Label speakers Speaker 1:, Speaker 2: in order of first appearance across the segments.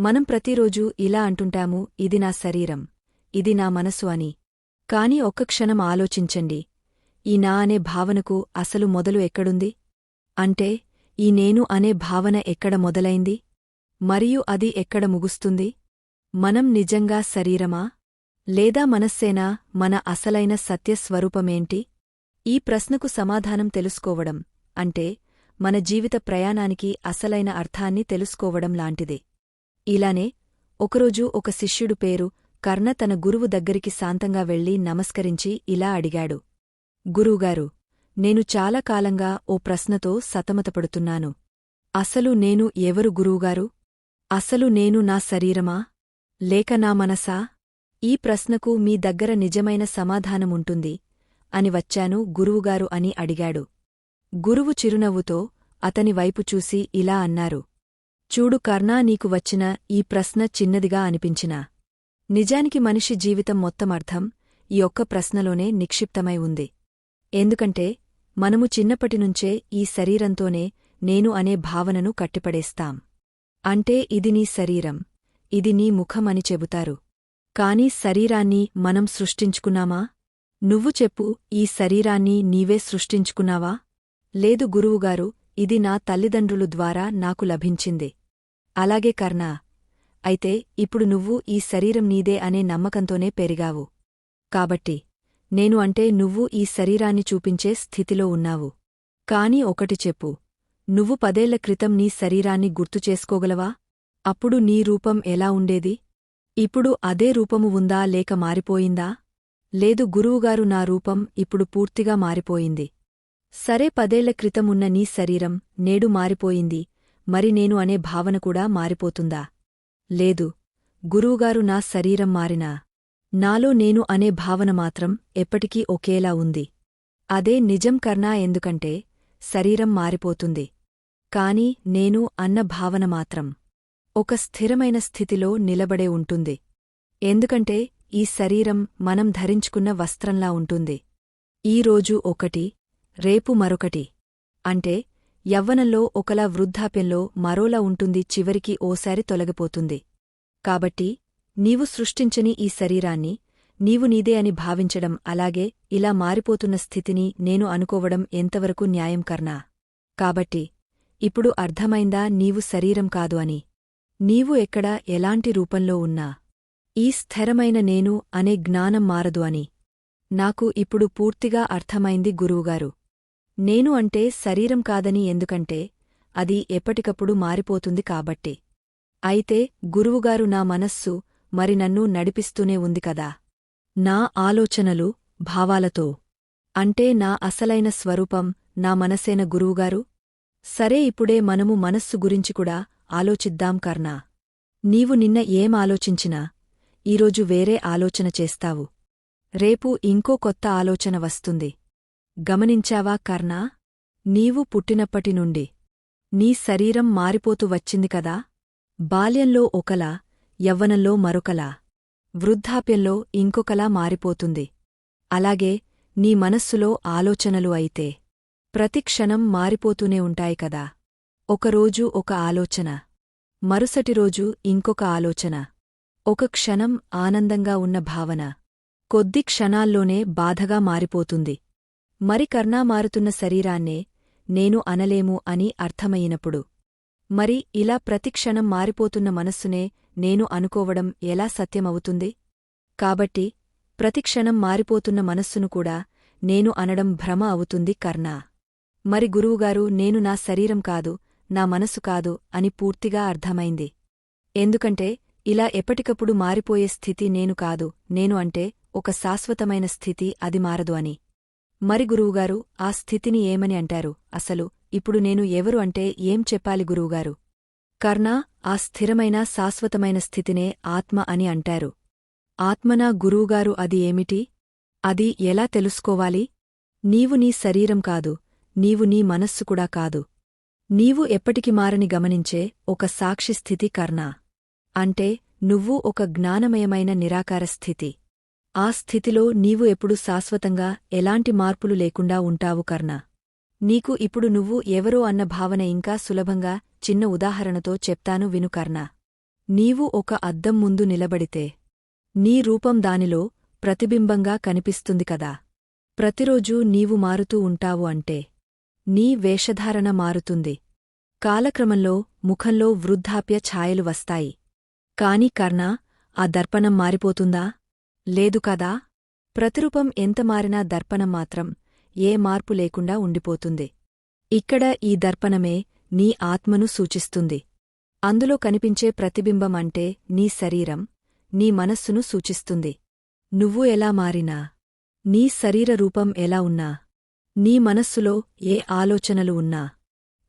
Speaker 1: మనం ప్రతిరోజూ ఇలా అంటుంటాము ఇది నా శరీరం ఇది నా మనసు అని. కాని ఒక్క క్షణం ఆలోచించండి ఈ నా అనే భావనకు అసలు మొదలు ఎక్కడుంది? అంటే ఈ నేను అనే భావన ఎక్కడ మొదలైంది? మరియు అది ఎక్కడ ముగుస్తుంది? మనం నిజంగా శరీరమా? లేదా మనస్సేనా? మన అసలైన సత్యస్వరూపమేంటి ఈ ప్రశ్నకు సమాధానం తెలుసుకోవడం అంటే మన జీవిత ప్రయాణానికి అసలైన అర్థాన్ని తెలుసుకోవడం లాంటిదే. ఇలానే ఒకరోజు ఒక శిష్యుడు పేరు కర్ణ తన గురువు దగ్గరికి శాంతంగా వెళ్ళి నమస్కరించి ఇలా అడిగాడు. గురువుగారు నేను చాలా కాలంగా ఓ ప్రశ్నతో సతమతపడుతున్నాను. అసలు నేను ఎవరు గురువుగారు? అసలు నేను నా శరీరమా? లేక నా మనసా? ఈ ప్రశ్నకు మీ దగ్గర నిజమైన సమాధానముంటుంది అని వచ్చాను గురువుగారు అని అడిగాడు. గురువు చిరునవ్వుతో అతని వైపు చూసి ఇలా అన్నారు. చూడు కర్ణా నీకు వచ్చిన ఈ ప్రశ్న చిన్నదిగా అనిపించినా. నిజానికి మనిషి జీవితం మొత్తం అర్థం ఈ ఒక్క ప్రశ్నలోనే నిక్షిప్తమై ఉంది. ఎందుకంటే మనము చిన్నప్పటినుంచే ఈ శరీరంతోనే నేను అనే భావనను కట్టిపడేస్తాం. అంటే ఇది నీ శరీరం ఇది నీ ముఖం అని చెబుతారు. కాని శరీరాన్ని మనం సృష్టించుకున్నామా? నువ్వు చెప్పు ఈ శరీరాన్ని నీవే సృష్టించుకున్నావా? లేదు గురువుగారు ఇది నా తల్లిదండ్రులు ద్వారా నాకు లభించింది. అలాగే కర్ణా అయితే ఇప్పుడు నువ్వు ఈ శరీరం నీదే అనే నమ్మకంతోనే పెరిగావు. కాబట్టి నేను అంటే నువ్వు ఈ శరీరాన్ని చూపించే స్థితిలో ఉన్నావు. కాని ఒకటి చెప్పు నువ్వు పదేళ్ళ క్రితం నీ శరీరాన్ని గుర్తుచేసుకోగలవా అప్పుడు నీ రూపం ఎలా ఉండేది? ఇప్పుడు అదే రూపము ఉందా లేక మారిపోయిందా? లేదు గురువుగారు నా రూపం ఇప్పుడు పూర్తిగా మారిపోయింది. సరే పదేళ్ళ క్రితం ఉన్న నీ శరీరం నేడు మారిపోయింది మరి నేను అనే భావన కూడా మారిపోతుందా? లేదు. గురువుగారు నా శరీరం మారినా? నాలో నేను అనే భావన మాత్రం ఎప్పటికీ ఒకేలా ఉంది. అదే నిజం కర్నా ఎందుకంటే శరీరం మారిపోతుంది. కాని నేను అన్న భావన మాత్రం ఒక స్థిరమైన స్థితిలో నిలబడే ఉంటుంది. ఎందుకంటే ఈ శరీరం మనం ధరించుకున్న వస్త్రంలా ఉంటుంది. ఈరోజు ఒకటి రేపు మరొకటి. అంటే యవ్వనంలో ఒకలా వృద్ధాప్యంలో మరోలా ఉంటుంది చివరికి ఓసారి తొలగిపోతుంది. కాబట్టి నీవు సృష్టించని ఈ శరీరాన్ని నీవు నీదే అని భావించడం అలాగే ఇలా మారిపోతున్న స్థితిని నేను అనుకోవడం ఎంతవరకు న్యాయం కర్నా కాబట్టి ఇప్పుడు అర్థమైందా నీవు శరీరం కాదు అని? నీవు ఎక్కడ ఎలాంటి రూపంలో ఉన్నా? ఈ స్థిరమైన నేను అనే జ్ఞానం మారదు అని. నాకు ఇప్పుడు పూర్తిగా అర్థమైంది గురువుగారు. నేను అంటే శరీరం కాదని ఎందుకంటే అది ఎప్పటికప్పుడు మారిపోతుంది కాబట్టి. అయితే గురువుగారు నా మనస్సు మరి నన్ను నడిపిస్తూనే ఉంది కదా. నా ఆలోచనలు భావాలతో. అంటే నా అసలైన స్వరూపం నా మనసేన గురువుగారు? సరే ఇప్పుడే మనము మనస్సు గురించి కూడా ఆలోచిద్దాం కర్ణా. నీవు నిన్న ఏం ఆలోచించినా ఈరోజు వేరే ఆలోచన చేస్తావు. రేపు ఇంకో కొత్త ఆలోచన వస్తుంది. గమనించావా కర్ణా? నీవు పుట్టినప్పటి నుండి నీ శరీరం మారిపోతూ వచ్చింది కదా? బాల్యంలో ఒకలా యవ్వనంలో మరొకలా వృద్ధాప్యంలో ఇంకొకలా మారిపోతుంది. అలాగే నీ మనస్సులో ఆలోచనలు అయితే ప్రతిక్షణం మారిపోతూనే ఉంటాయి కదా? ఒకరోజు ఒక ఆలోచన మరుసటి రోజు ఇంకొక ఆలోచన ఒక క్షణం ఆనందంగా ఉన్న భావన కొద్ది క్షణాల్లోనే బాధగా మారిపోతుంది. మరి కర్ణా మారుతున్న శరీరాన్నే నేను అనలేము అని అర్థమయినప్పుడు. మరి ఇలా ప్రతిక్షణం మారిపోతున్న మనస్సునే నేను అనుకోవడం ఎలా సత్యమవుతుంది? కాబట్టి ప్రతిక్షణం మారిపోతున్న మనస్సును కూడా నేను అనడం భ్రమ అవుతుంది కర్ణా. మరి గురువుగారు నేను నా శరీరం కాదు నా మనసు కాదు అని పూర్తిగా అర్థమైంది. ఎందుకంటే ఇలా ఎప్పటికప్పుడు మారిపోయే స్థితి నేను కాదు నేను అంటే ఒక శాశ్వతమైన స్థితి అది మారదు అని. మరి గురువుగారు ఆ స్థితిని ఏమని అంటారు? అసలు ఇప్పుడు నేను ఎవరు అంటే ఏం చెప్పాలి గురువుగారు? కర్ణా ఆ స్థిరమైన శాశ్వతమైన స్థితినే ఆత్మ అని అంటారు. ఆత్మనా గురువుగారు అది ఏమిటి? అది ఎలా తెలుసుకోవాలి? నీవు నీ శరీరం కాదు నీవు నీ మనస్సు కూడా కాదు. నీవు ఎప్పటికి మారని గమనించే ఒక సాక్షి స్థితి కర్ణా. అంటే నువ్వు ఒక జ్ఞానమయమైన నిరాకార స్థితి. ఆ స్థితిలో నీవు ఎప్పుడు శాశ్వతంగా ఎలాంటి మార్పులు లేకుండా ఉంటావు కర్ణ. నీకు ఇప్పుడు నువ్వు ఎవరో అన్న భావన ఇంకా సులభంగా చిన్న ఉదాహరణతో చెప్తాను విను కర్ణ. నీవు ఒక అద్దం ముందు నిలబడితే నీ రూపం దానిలో ప్రతిబింబంగా కనిపిస్తుంది కదా. ప్రతిరోజూ నీవు మారుతూ ఉంటావు అంటే నీ వేషధారణ మారుతుంది. కాలక్రమంలో ముఖంలో వృద్ధాప్య ఛాయలు వస్తాయి. కాని కర్ణ ఆ దర్పణం మారిపోతుందా? లేదు కదా? ప్రతిరూపం ఎంత మారినా దర్పణం మాత్రం ఏ మార్పు లేకుండా ఉండిపోతుంది. ఇక్కడ ఈ దర్పణమే నీ ఆత్మను సూచిస్తుంది. అందులో కనిపించే ప్రతిబింబం అంటే నీ శరీరం నీ మనస్సును సూచిస్తుంది. నువ్వు ఎలా మారినా నీ శరీర రూపం ఎలా ఉన్నా నీ మనస్సులో ఏ ఆలోచనలు ఉన్నా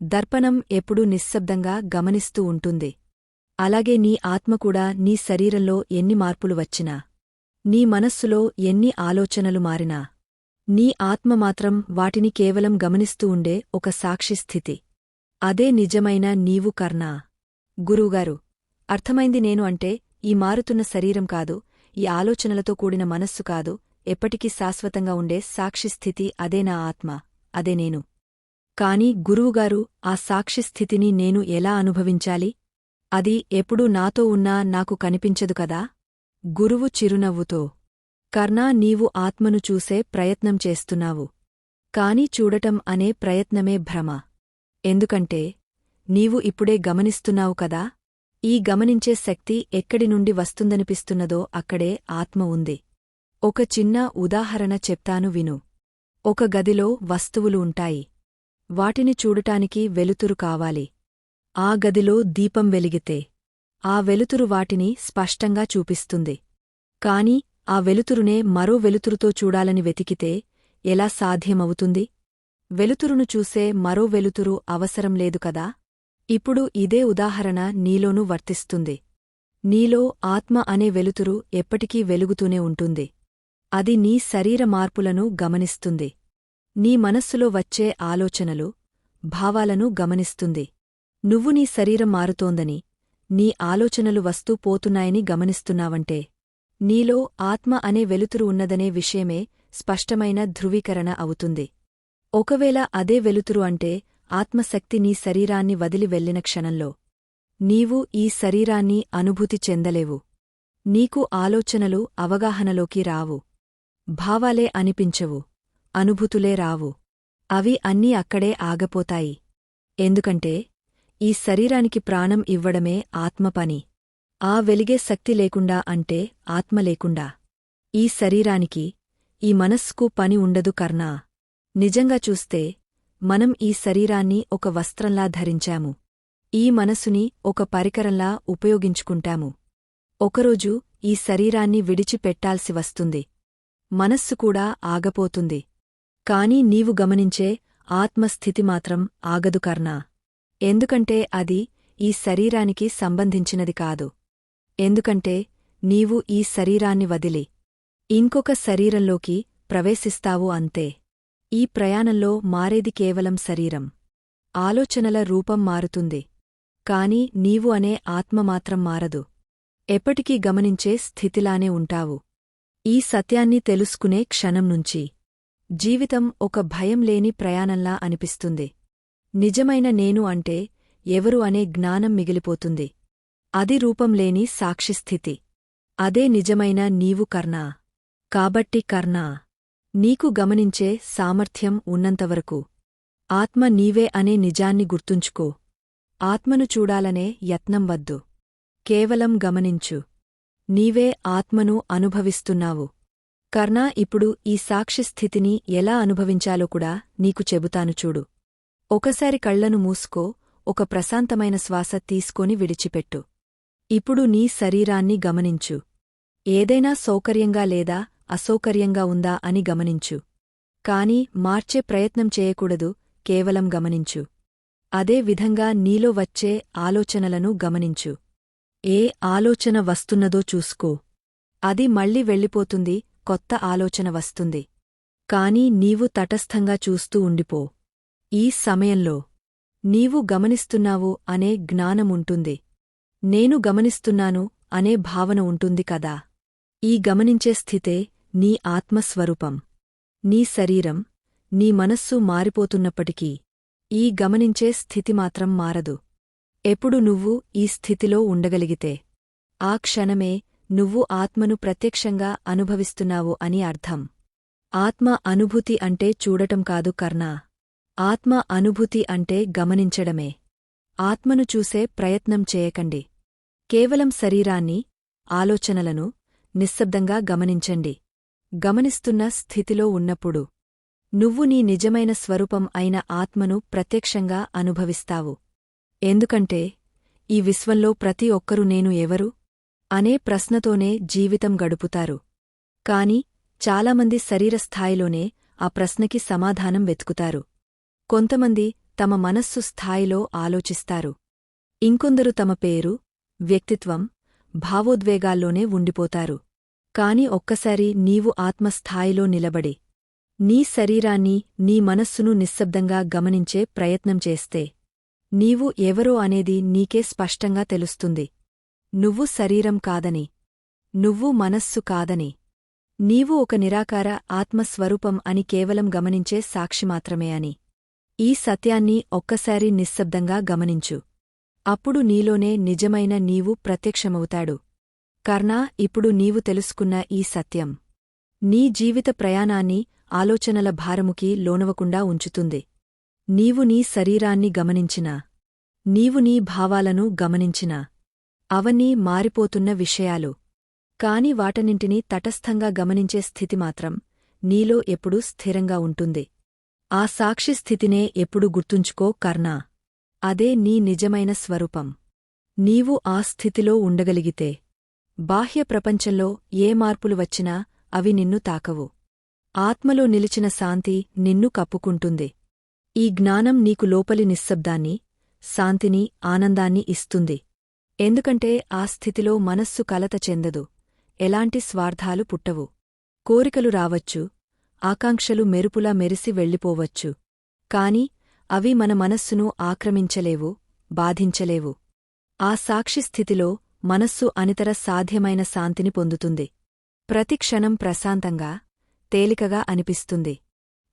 Speaker 1: దర్పణం ఎప్పుడూ నిశ్శబ్దంగా గమనిస్తూ ఉంటుంది. అలాగే నీ ఆత్మ కూడా నీ శరీరంలో ఎన్ని మార్పులు వచ్చినా నీ మనస్సులో ఎన్ని ఆలోచనలు మారినా నీ ఆత్మ మాత్రం వాటిని కేవలం గమనిస్తూ ఉండే ఒక సాక్షి స్థితి. అదే నిజమైన నీవు కర్ణా. గురువుగారు అర్థమైంది నేను అంటే ఈ మారుతున్న శరీరం కాదు ఈ ఆలోచనలతో కూడిన మనస్సు కాదు ఎప్పటికీ శాశ్వతంగా ఉండే సాక్షిస్థితి అదే నా ఆత్మ అదే నేను. కాని గురువుగారు ఆ సాక్షిస్థితిని నేను ఎలా అనుభవించాలి? అది ఎప్పుడూ నాతో ఉన్నా నాకు కనిపించదు కదా? గురువు చిరునవ్వుతో కర్ణా నీవు ఆత్మను చూసే ప్రయత్నం చేస్తున్నావు. కాని చూడటం అనే ప్రయత్నమే భ్రమ. ఎందుకంటే నీవు ఇప్పుడే గమనిస్తున్నావు కదా ఈ గమనించే శక్తి ఎక్కడి నుండి వస్తుందనిపిస్తున్నదో అక్కడే ఆత్మ ఉంది. ఒక చిన్న ఉదాహరణ చెప్తాను విను. ఒక గదిలో వస్తువులు ఉంటాయి. వాటిని చూడటానికి వెలుతురు కావాలి. ఆ గదిలో దీపం వెలిగితే ఆ వెలుతురు వాటిని స్పష్టంగా చూపిస్తుంది. కాని ఆ వెలుతురునే మరో వెలుతురుతో చూడాలని వెతికితే ఎలా సాధ్యమవుతుంది? వెలుతురును చూసే మరో వెలుతురు అవసరం లేదు కదా? ఇప్పుడు ఇదే ఉదాహరణ నీలోనూ వర్తిస్తుంది. నీలో ఆత్మ అనే వెలుతురు ఎప్పటికీ వెలుగుతూనే ఉంటుంది. అది నీ శరీర మార్పులను గమనిస్తుంది. నీ మనస్సులో వచ్చే ఆలోచనలు భావాలను గమనిస్తుంది. నువ్వు నీ శరీరం మారుతోందని నీ ఆలోచనలు వస్తూ పోతున్నాయని గమనిస్తున్నావంటే నీలో ఆత్మ అనే వెలుతురు ఉన్నదనే విషయమే స్పష్టమైన ధృవీకరణ అవుతుంది. ఒకవేళ అదే వెలుతురు అంటే ఆత్మశక్తి నీ శరీరాన్ని వదిలి వెళ్ళిన క్షణంలో. నీవు ఈ శరీరాన్ని అనుభూతి చెందలేవు. నీకు ఆలోచనలు అవగాహనలోకి రావు. భావాలే అనిపించవు. అనుభూతులే రావు. అవి అన్నీ అక్కడే ఆగపోతాయి. ఎందుకంటే ఈ శరీరానికి ప్రాణం ఇవ్వడమే ఆత్మపని ఆ వెలిగే శక్తి లేకుండా అంటే ఆత్మ లేకుండా. ఈ శరీరానికి ఈ మనస్సుకు పని ఉండదు కర్ణా. నిజంగా చూస్తే మనం ఈ శరీరాన్ని ఒక వస్త్రంలా ధరించాము. ఈ మనసుని ఒక పరికరంలా ఉపయోగించుకుంటాము. ఒకరోజు ఈ శరీరాన్ని విడిచిపెట్టాల్సి వస్తుంది. మనస్సు కూడా ఆగపోతుంది. కాని నీవు గమనించే ఆత్మస్థితి మాత్రం ఆగదు కర్ణా. ఎందుకంటే అది ఈ శరీరానికి సంబంధించినది కాదు. ఎందుకంటే నీవు ఈ శరీరాన్ని వదిలి ఇంకొక శరీరంలోకి ప్రవేశిస్తావు అంతే. ఈ ప్రయాణంలో మారేది కేవలం శరీరం. ఆలోచనల రూపం మారుతుంది. కాని నీవు అనే ఆత్మ మాత్రం మారదు. ఎప్పటికీ గమనించే స్థితిలానే ఉంటావు. ఈ సత్యాన్ని తెలుసుకునే క్షణం నుంచి జీవితం ఒక భయం లేని ప్రయాణంలా అనిపిస్తుంది. నిజమైన నేను అంటే ఎవరు అనే జ్ఞానం మిగిలిపోతుంది. అది రూపంలేని సాక్షిస్థితి అదే నిజమైన నీవు కర్ణా. కాబట్టి కర్ణా నీకు గమనించే సామర్థ్యం ఉన్నంతవరకు. ఆత్మ నీవే అనే నిజాన్ని గుర్తుంచుకో. ఆత్మను చూడాలనే యత్నం వద్దు. కేవలం గమనించు. నీవే ఆత్మను అనుభవిస్తున్నావు. కర్ణా ఇప్పుడు ఈ సాక్షిస్థితిని ఎలా అనుభవించాలో కూడా నీకు చెబుతాను చూడు. ఒకసారి కళ్ళను మూసుకో ఒక ప్రశాంతమైన శ్వాస తీసుకొని విడిచిపెట్టు. ఇప్పుడు నీ శరీరాన్ని గమనించు. ఏదైనా సౌకర్యంగా లేదా అసౌకర్యంగా ఉందా అని గమనించు. కాని మార్చే ప్రయత్నం చేయకూడదు కేవలం గమనించు. అదే విధంగా నీలో వచ్చే ఆలోచనలను గమనించు. ఏ ఆలోచన వస్తున్నదో చూసుకో. అది మళ్ళీ వెళ్ళిపోతుంది కొత్త ఆలోచన వస్తుంది. కాని నీవు తటస్థంగా చూస్తూ ఉండిపో. ఈ సమయంలో నీవు గమనిస్తున్నావు అనే జ్ఞానముంటుంది. నేను గమనిస్తున్నాను అనే భావన ఉంటుంది కదా. ఈ గమనించే స్థితే నీ ఆత్మస్వరూపం. నీ శరీరం నీ మనస్సు మారిపోతున్నప్పటికీ ఈ గమనించే స్థితి మాత్రం మారదు. ఎప్పుడు నువ్వు ఈ స్థితిలో ఉండగలిగితే ఆ క్షణమే నువ్వు ఆత్మను ప్రత్యక్షంగా అనుభవిస్తున్నావు అని అర్థం. ఆత్మ అనుభూతి అంటే చూడటం కాదు కర్ణా. ఆత్మ అనుభూతి అంటే గమనించడమే. ఆత్మను చూసే ప్రయత్నం చేయకండి. కేవలం శరీరాన్ని ఆలోచనలను నిశ్శబ్దంగా గమనించండి. గమనిస్తున్న స్థితిలో ఉన్నప్పుడు నువ్వు నీ నిజమైన స్వరూపం అయిన ఆత్మను ప్రత్యక్షంగా అనుభవిస్తావు. ఎందుకంటే ఈ విశ్వంలో ప్రతి ఒక్కరూ నేను ఎవరు అనే ప్రశ్నతోనే జీవితం గడుపుతారు. కాని చాలామంది శరీరస్థాయిలోనే ఆ ప్రశ్నకి సమాధానం వెతుకుతారు. కొంతమంది తమ మనస్సు స్థాయిలో ఆలోచిస్తారు. ఇంకొందరు తమ పేరు వ్యక్తిత్వం భావోద్వేగాల్లోనే ఉండిపోతారు. కాని ఒక్కసారి నీవు ఆత్మస్థాయిలో నిలబడి నీ శరీరాన్ని నీ మనస్సును నిశ్శబ్దంగా గమనించే ప్రయత్నం చేస్తే నీవు ఎవరో అనేది నీకే స్పష్టంగా తెలుస్తుంది. నువ్వు శరీరం కాదని నువ్వు మనస్సు కాదని నీవు ఒక నిరాకార ఆత్మస్వరూపం అని కేవలం గమనించే సాక్షి మాత్రమే అని. ఈ సత్యాన్ని ఒక్కసారి నిశ్శబ్దంగా గమనించు. అప్పుడు నీలోనే నిజమైన నీవు ప్రత్యక్షమవుతాడు. కర్ణా ఇప్పుడు నీవు తెలుసుకున్న ఈ సత్యం. నీ జీవిత ప్రయాణాన్ని ఆలోచనల భారముకి లోనవకుండా ఉంచుతుంది. నీవు నీ శరీరాన్ని గమనించినా. నీవు నీ భావాలను గమనించినా. అవన్నీ మారిపోతున్న విషయాలు. కాని వాటన్నింటినీ తటస్థంగా గమనించే స్థితి మాత్రం నీలో ఎప్పుడూ స్థిరంగా ఉంటుంది. ఆ సాక్షి స్థితినే ఎప్పుడు గుర్తుంచుకో కర్ణా. అదే నీ నిజమైన స్వరూపం. నీవు ఆ స్థితిలో ఉండగలిగితే. బాహ్య ప్రపంచంలో ఏ మార్పులు వచ్చినా అవి నిన్ను తాకవు. ఆత్మలో నిలిచిన శాంతి నిన్ను కప్పుకుంటుంది. ఈ జ్ఞానం నీకు లోపలి నిశ్శబ్దాన్ని శాంతిని ఆనందాన్ని ఇస్తుంది. ఎందుకంటే ఆ స్థితిలో మనస్సు కలత చెందదు. ఎలాంటి స్వార్థాలు పుట్టవు. కోరికలు రావచ్చు ఆకాంక్షలు మెరుపులా మెరిసి వెళ్ళిపోవచ్చు. కాని అవి మన మనస్సును ఆక్రమించలేవు బాధించలేవు. ఆ సాక్షి స్థితిలో మనస్సు అనితర సాధ్యమైన శాంతిని పొందుతుంది. ప్రతి క్షణం ప్రశాంతంగా తేలికగా అనిపిస్తుంది.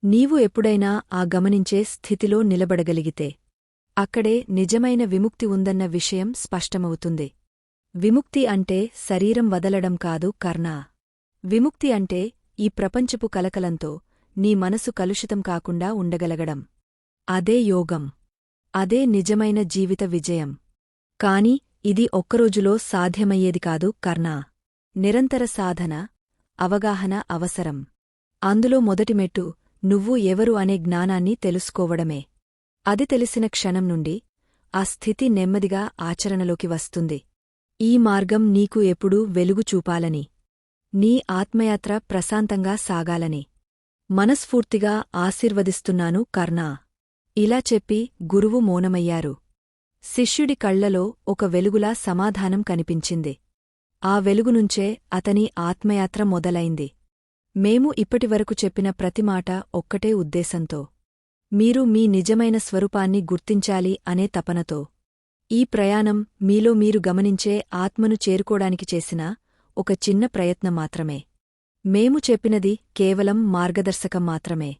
Speaker 1: నీవు ఎప్పుడైనా ఆ గమనించే స్థితిలో నిలబడగలిగితే అక్కడే నిజమైన విముక్తి ఉందన్న విషయం స్పష్టమవుతుంది. విముక్తి అంటే శరీరం వదలడం కాదు కర్ణా. విముక్తి అంటే ఈ ప్రపంచపు కలకలంతో నీ మనసు కలుషితం కాకుండా ఉండగలగడం. అదే యోగం. అదే నిజమైన జీవిత విజయం. కాని ఇది ఒక్కరోజులో సాధ్యమయ్యేది కాదు కర్ణా. నిరంతర సాధన అవగాహన అవసరం. అందులో మొదటిమెట్టు నువ్వు ఎవరు అనే జ్ఞానాన్ని తెలుసుకోవడమే. అది తెలిసిన క్షణం నుండి ఆ స్థితి నెమ్మదిగా ఆచరణలోకి వస్తుంది. ఈ మార్గం నీకు ఎప్పుడూ వెలుగు చూపాలని. నీ ఆత్మయాత్ర ప్రశాంతంగా సాగాలని. మనస్ఫూర్తిగా ఆశీర్వదిస్తున్నాను కర్ణా. ఇలా చెప్పి గురువు మౌనమయ్యారు. శిష్యుడి కళ్ళలో ఒక వెలుగులా సమాధానం కనిపించింది. ఆ వెలుగునుంచే అతని ఆత్మయాత్ర మొదలైంది. మేము ఇప్పటివరకు చెప్పిన ప్రతి మాట ఒక్కటే ఉద్దేశంతో. మీరు మీ నిజమైన స్వరూపాన్ని గుర్తించాలి అనే తపనతో. ఈ ప్రయాణం మీలో మీరు గమనించే ఆత్మను చేరుకోడానికి చేసిన ఒక చిన్న ప్రయత్నం మాత్రమే. మేము చెప్పినది కేవలం మార్గదర్శకం మాత్రమే.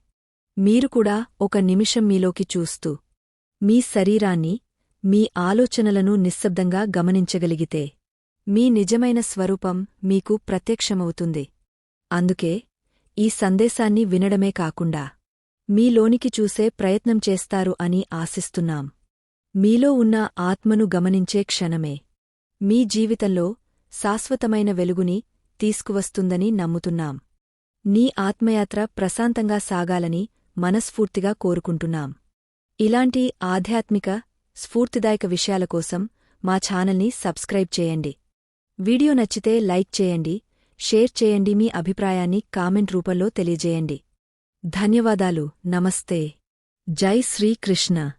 Speaker 1: మీరు కూడా ఒక నిమిషం మీలోకి చూస్తూ మీ శరీరాన్ని మీ ఆలోచనలను నిశ్శబ్దంగా గమనించగలిగితే మీ నిజమైన స్వరూపం మీకు ప్రత్యక్షమవుతుంది. అందుకే ఈ సందేశాన్ని వినడమే కాకుండా మీలోనికి చూసే ప్రయత్నం చేస్తారు అని ఆశిస్తున్నాం. మీలో ఉన్న ఆత్మను గమనించే క్షణమే. మీ జీవితంలో శాశ్వతమైన వెలుగుని తీసుకువస్తుందని నమ్ముతున్నాం. నీ ఆత్మయాత్ర ప్రశాంతంగా సాగాలని మనస్ఫూర్తిగా కోరుకుంటున్నాం. ఇలాంటి ఆధ్యాత్మిక స్ఫూర్తిదాయక విషయాల కోసం మా ఛానల్ని సబ్స్క్రైబ్ చేయండి. వీడియో నచ్చితే లైక్ చేయండి షేర్ చేయండి మీ అభిప్రాయాన్ని కామెంట్ రూపంలో తెలియజేయండి. ధన్యవాదాలు నమస్తే. జై శ్రీకృష్ణ.